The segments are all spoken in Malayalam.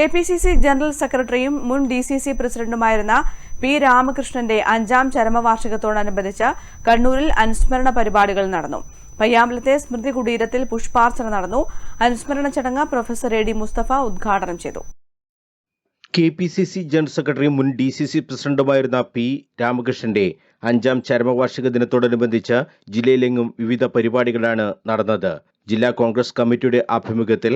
K P C C general സെക്രട്ടറിയും മുൻ ഡി സി സി പ്രസിഡന്റുമായിരുന്ന പി രാമകൃഷ്ണന്റെ അഞ്ചാം ചരമവാർഷികത്തോടനുബന്ധിച്ച് കണ്ണൂരിൽ അനുസ്മരണ പരിപാടികൾ നടന്നു. പയ്യാമ്പലത്തെ സ്മൃതി കുടീരത്തിൽ പുഷ്പാർച്ചന നടന്നു. അനുസ്മരണ ചടങ്ങ് പ്രൊഫസർ എ ഡി മുസ്തഫ ഉദ്ഘാടനം ചെയ്തു. K P C C general സെക്രട്ടറിയും മുൻ ഡി സി സി പ്രസിഡന്റുമായിരുന്ന പി രാമകൃഷ്ണന്റെ അഞ്ചാം ചരമവാർഷിക ദിനത്തോടനുബന്ധിച്ച് ജില്ലയിലെങ്ങും വിവിധ പരിപാടികളാണ് നടന്നത്. ജില്ലാ കോൺഗ്രസ് കമ്മിറ്റിയുടെ ആഭിമുഖ്യത്തിൽ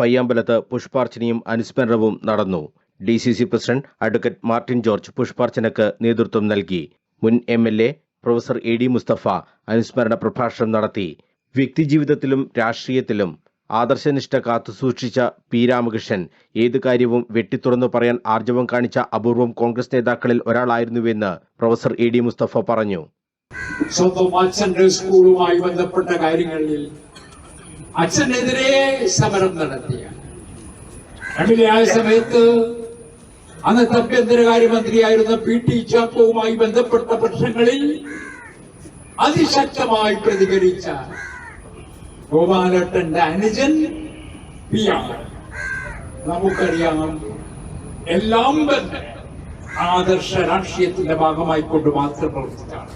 പയ്യാമ്പലത്ത് പുഷ്പാർച്ചനയും അനുസ്മരണവും നടന്നു. D C C president advocate Martin George പുഷ്പാർച്ചനക്ക് നേതൃത്വം നൽകി. മുൻ M L A professor A D Mustafa അനുസ്മരണ പ്രഭാഷണം നടത്തി. വ്യക്തിജീവിതത്തിലും രാഷ്ട്രീയത്തിലും ആദർശനിഷ്ഠ കാത്തുസൂക്ഷിച്ച പി രാമകൃഷ്ണൻ ഏതു കാര്യവും വെട്ടിത്തുറന്നു പറയാൻ ആർജവം കാണിച്ച അപൂർവം കോൺഗ്രസ് നേതാക്കളിൽ ഒരാളായിരുന്നുവെന്ന് പ്രൊഫസർ എ ഡി മുസ്തഫ പറഞ്ഞു. സ്വന്തം സ്കൂളുമായി ബന്ധപ്പെട്ട കാര്യങ്ങളിൽ അച്ഛനെതിരെ സമരം നടത്തിയ എമിലെ ആ സമയത്ത് അന്നത്തെ ആഭ്യന്തരകാര്യമന്ത്രിയായിരുന്ന പി ടി ചാക്കോവുമായി ബന്ധപ്പെട്ട പ്രശ്നങ്ങളിൽ അതിശക്തമായി പ്രതികരിച്ച ഗോപാലട്ടന്റെ അനുജൻ പി ആർ. നമുക്കറിയാം എല്ലാം തന്നെ ആദർശ രാഷ്ട്രീയത്തിന്റെ ഭാഗമായി കൊണ്ട് മാത്രം പ്രവർത്തിച്ചാണ്.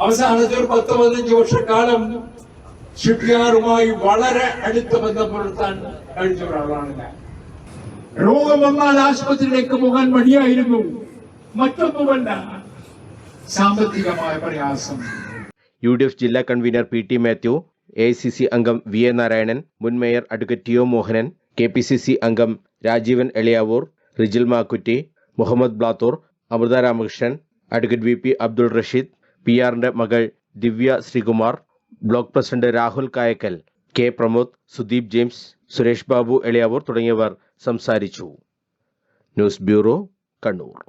അവസാനത്തെ ഒരു പത്ത് പതിനഞ്ച് വർഷക്കാലം ഷിപ്പ്യാറുമായി വളരെ അടുത്ത് ബന്ധം പുലർത്താൻ കഴിഞ്ഞ ഒരാളാണ് ഞാൻ. രോഗം വന്നാൽ ആശുപത്രിയിലേക്ക് പോകാൻ മടിയായിരുന്നു. മറ്റൊന്നുമല്ല സാമ്പത്തികമായ പ്രയാസം. യു ഡി എഫ് ജില്ലാ convener P T Mathew A C C അംഗം വി എ നാരായണൻ മുൻ mayor advocate T O Mohanan K P C C അംഗം Rajeevan Eliyavoor Rijil Makkutty Muhammad Blathur Amritha Ramakrishnan advocate V P Abdul Rasheed P ആറിന്റെ മകൾ Divya Sreekumar block president Rahul Kayakkal K Pramod Sudeep James Suresh Babu Eliyavoor തുടങ്ങിയവർ സംസാരിച്ചു. News bureau Kannur.